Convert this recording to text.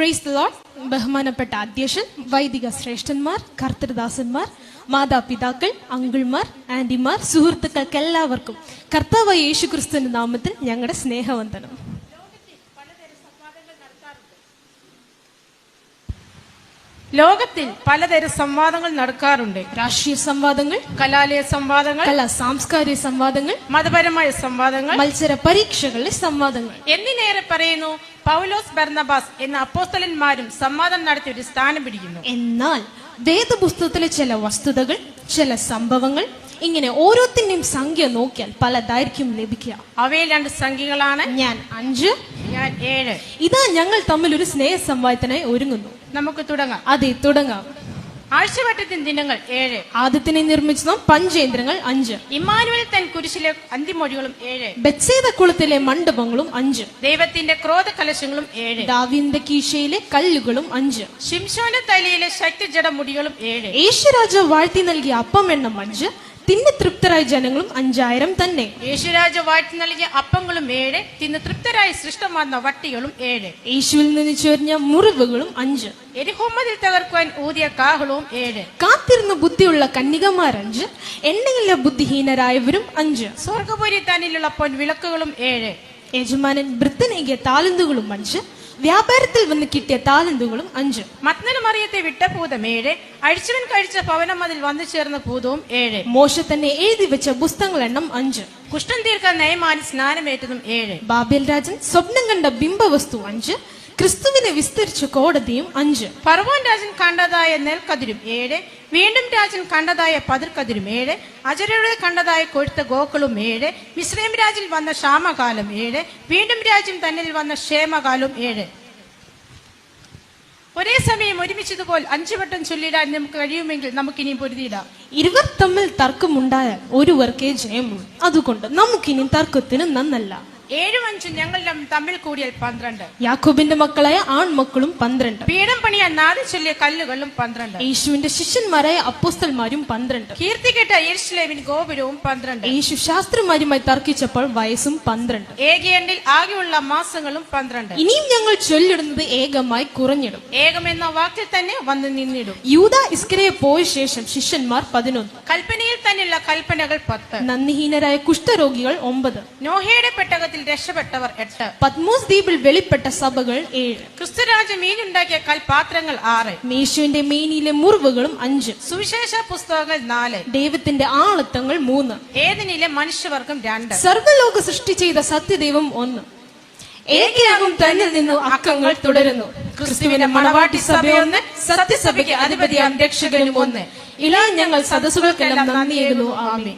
Praise the Lord ബഹുമാനപ്പെട്ട അധ്യക്ഷൻ വൈദിക ശ്രേഷ്ഠന്മാർ കർത്തൃദാസന്മാർ മാതാപിതാക്കൾ അങ്കിൾമാർ ആന്റിമാർ സുഹൃത്തുക്കൾക്ക് എല്ലാവർക്കും കർത്താവ് യേശു ക്രിസ്തുവിന്റെ നാമത്തിൽ ഞങ്ങളുടെ സ്നേഹവന്ദനം. ലോകത്തിൽ പലതരം സംവാദങ്ങൾ നടക്കാറുണ്ട്. രാഷ്ട്രീയ സംവാദങ്ങൾ കലാലയ സംവാദങ്ങൾ കലാ സാംസ്കാരിക സംവാദങ്ങൾ മതപരമായ സംവാദങ്ങൾ. മത്സര പരീക്ഷകളിലെ സംവാദങ്ങൾ. എന്നിനേറെ പറയുന്നു പൗലോസ് ബർണബാസ് എന്ന അപ്പോസ്തലന്മാരും സംവാദം നടത്തി ഒരു സ്ഥാനം പിടിക്കുന്നു. എന്നാൽ വേദപുസ്തകത്തിലെ ചില വസ്തുതകൾ ചില സംഭവങ്ങൾ ഇങ്ങനെ ഓരോത്തിന്റെയും സംഖ്യ നോക്കിയാൽ പല ദൈർഘ്യം ലഭിക്കുക. അവയിൽ രണ്ട് സംഖ്യകളാണ്. ഞാൻ അഞ്ച് ഞാൻ ഏഴ്. ഇതാ ഞങ്ങൾ തമ്മിൽ ഒരു സ്നേഹ സംവാദത്തിനായി ഒരുങ്ങുന്നു. നമുക്ക് തുടങ്ങാം. അതെ തുടങ്ങാം. ആഴ്ചവട്ടത്തിന് ദിനങ്ങൾ ഏഴ്. ആദ്യത്തിനെ നിർമ്മിച്ചതും പഞ്ചേന്ദ്രങ്ങൾ അഞ്ച്. ഇമ്മാനുവൽ തൻ കുരിശിലെ അന്തിമൊഴികളും ഏഴ്. ബച്ചേത കുളത്തിലെ മണ്ഡപങ്ങളും അഞ്ച്. ദൈവത്തിന്റെ ക്രോധ കലശങ്ങളും ഏഴ്. ദാവിന്ദ കീശയിലെ കല്ലുകളും അഞ്ച്. ശിംശോന്റെ തലയിലെ ശക്തിജട മുടികളും ഏഴ്. യേശുരാജ വാഴ്ത്തി നൽകിയ അപ്പം എണ്ണം അഞ്ച്. തിന്ന് തൃപ്തരായ ജനങ്ങളും അഞ്ചായിരം തന്നെ. യേശുരാജ വാറ്റി നൽകിയ അപ്പങ്ങളും ഏഴ് തിന്ന് തൃപ്തരായി സൃഷ്ടമാർന്ന വട്ടികളും ഏഴ്. യേശുവിൽ നിന്ന് ചൊരിഞ്ഞ മുറിവുകളും അഞ്ച്. എരിഹോമതിൽ തകർക്കുവാൻ ഊതിയ കാഹളവും ഏഴ്. കാത്തിരുന്ന ബുദ്ധിയുള്ള കന്യകമാർ അഞ്ച് എണ്ണയിലെ ബുദ്ധിഹീനരായവരും അഞ്ച്. സ്വർഗപുരി തന്നിലുള്ള പൊൻ വിളക്കുകളും ഏഴ്. യജമാനൻ വൃത്തനേകിയ താലന്തുകളും അഞ്ച്. വ്യാപാരത്തിൽ വന്ന് കിട്ടിയ താലന്തുകളും അഞ്ച്. മത്നനും മറിയത്തെ വിട്ട ഭൂതം ഏഴ്. അഴിച്ചവൻ കഴിച്ച ഭവനം അതിൽ വന്നു ചേർന്ന ഭൂതവും ഏഴ്. മോശ തന്നെ എഴുതി വെച്ച പുസ്തകങ്ങൾ എണ്ണം അഞ്ച്. കുഷ്ഠം തീർക്കാൻ നയമാനി സ്നാനമേറ്റതും ഏഴ്. ബാബേൽ രാജൻ സ്വപ്നം കണ്ട ബിംബവസ്തു അഞ്ച്. ക്രിസ്തുവിനെ വിസ്തരിച്ച കോടതിയും അഞ്ച്. ഫറവോൻ രാജൻ കണ്ടതായ നെൽക്കതിരും ഏഴ്. വീണ്ടും രാജൻ കണ്ടതായ പതിർക്കതിരും ഏഴ്. അജരയുടെ കണ്ടതായ കൊഴുത്ത ഗോക്കളും ഏഴ്. മിശ്രൈം രാജിൽ വന്ന ക്ഷാമകാലം ഏഴ്. വീണ്ടും രാജ്യം തന്നിൽ വന്ന ക്ഷേമകാലം ഏഴ്. ഒരേ സമയം ഒരുമിച്ചതുപോലെ അഞ്ചു വട്ടം ചൊല്ലിടാൻ നമുക്ക് കഴിയുമെങ്കിൽ നമുക്കിനിയും പൊരുതിയിടാം. ഇരുവർ തമ്മിൽ തർക്കമുണ്ടായാൽ ഒരുവർക്കേ ജയമുള്ളൂ. അതുകൊണ്ട് നമുക്കിനി തർക്കത്തിന് നന്നല്ല. ഏഴും അഞ്ചും ഞങ്ങൾ തമ്മിൽ കൂടിയാൽ പന്ത്രണ്ട്. യാക്കോബിന്റെ മക്കളായ ആൺമക്കളും പന്ത്രണ്ട്. പീഠം പണിയാൻ നാല് ചൊല്ലിയ കല്ലുകളും പന്ത്രണ്ട്. യേശുവിന്റെ ശിഷ്യന്മാരായ അപ്പോസ്തൽമാരും പന്ത്രണ്ട്. കീർത്തി കേട്ട യേശുലേവിൻ ഗോപുരവും പന്ത്രണ്ട്. യേശു ശാസ്ത്രിമാരുമായി തർക്കിച്ചപ്പോൾ വയസ്സും പന്ത്രണ്ട്. ഏകയണ്ടിൽ ആകെയുള്ള മാസങ്ങളും പന്ത്രണ്ട്. ഇനിയും ഞങ്ങൾ ചൊല്ലിടുന്നത് ഏകമായി കുറഞ്ഞിടും. ഏകം എന്ന വാക്കിൽ തന്നെ വന്ന് നിന്നിടും. യൂത ഇസ്കരയെ പോയ ശേഷം ശിഷ്യന്മാർ പതിനൊന്ന്. കൽപ്പനയിൽ തന്നെയുള്ള കൽപ്പനകൾ പത്ത്. നന്ദിഹീനരായ കുഷ്ഠരോഗികൾ ഒമ്പത്. നോഹയുടെ പെട്ടകത്തിൽ രക്ഷപ്പെട്ടവർ എട്ട്. പത്മോസ് ദ്വീപിൽ വെളിപ്പെട്ട സഭകൾ ഏഴ്. ക്രിസ്തുരാജ മീനുണ്ടാക്കിയ കൽപാത്രങ്ങൾ ആറ്. മേശുവിന്റെ മീനിലെ മുറിവുകളും അഞ്ച്. സുവിശേഷ പുസ്തകങ്ങൾ നാല്. ദൈവത്തിന്റെ ആളത്വങ്ങൾ മൂന്ന്. ഏതിനിലെ മനുഷ്യവർഗം രണ്ട്. സർവലോക സൃഷ്ടി ചെയ്ത സത്യദൈവം ഒന്ന്. ഏകയാകും തന്നിൽ നിന്നും അക്കങ്ങൾ തുടരുന്നു. ക്രിസ്തുവിന്റെ മണവാട്ടി സഭയൊന്ന് സത്യസഭയ്ക്ക് അധിപതിയാം രക്ഷകനും ഒന്ന്. ഇലാ ഞങ്ങൾ സദസ്സുകൾക്കെല്ലാം നന്ദിയേകുന്നു. ആമേ